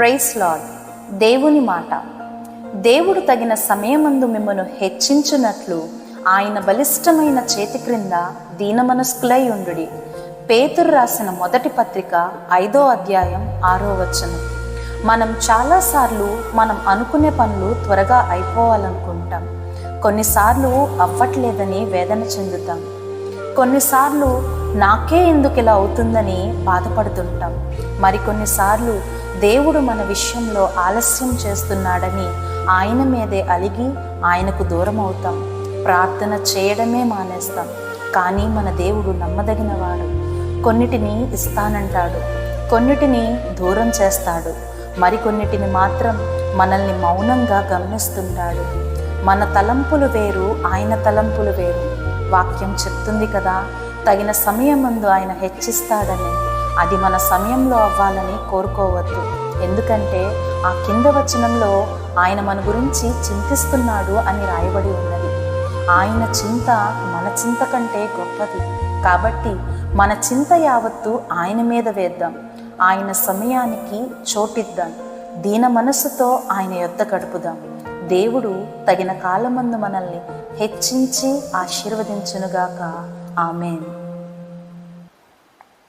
Price lord దేవుని మాట. దేవుడు తగిన సమయమందు మిమ్మను హెచ్చించునట్లు ఆయన బలిష్టమైన చేతి క్రింద దీనమనస్కులై ఉండు పేతురు రాసిన మొదటి పత్రిక ఐదో అధ్యాయం ఆరో వచనం. మనం చాలాసార్లు మనం అనుకునే పనులు త్వరగా అయిపోవాలనుకుంటాం. కొన్నిసార్లు అవ్వట్లేదని వేదన చెందుతాం. కొన్నిసార్లు నాకే ఎందుకు ఇలా అవుతుందని బాధపడుతుంటాం. మరికొన్నిసార్లు దేవుడు మన విషయంలో ఆలస్యం చేస్తున్నాడని ఆయన మీదే అలిగి ఆయనకు దూరం అవుతాం ప్రార్థన చేయడమే మానేస్తాం. కానీ మన దేవుడు నమ్మదగినవాడు. కొన్నిటిని ఇస్తానంటాడు. కొన్నిటిని దూరం చేస్తాడు. మరికొన్నిటిని మాత్రం మనల్ని మౌనంగా గమనిస్తుంటాడు. మన తలంపులు వేరు ఆయన తలంపులు వేరు. వాక్యం చెప్తుంది కదా తగిన సమయం ముందు ఆయన హెచ్చిస్తాడని. అది మన సమయంలో అవ్వాలని కోరుకోవద్దు. ఎందుకంటే ఆ కింద వచనంలో ఆయన మన గురించి చింతిస్తున్నాడు అని రాయబడి ఉన్నది. ఆయన చింత మన చింత కంటే గొప్పది. కాబట్టి మన చింత యావత్తు ఆయన మీద వేద్దాం. ఆయన సమయానికి చోటిద్దాం. దీన మనస్సుతో ఆయన యొద్ద గడుపుదాం. దేవుడు తగిన కాలమందు మనల్ని హెచ్చించి ఆశీర్వదించునుగాక. ఆమెన్.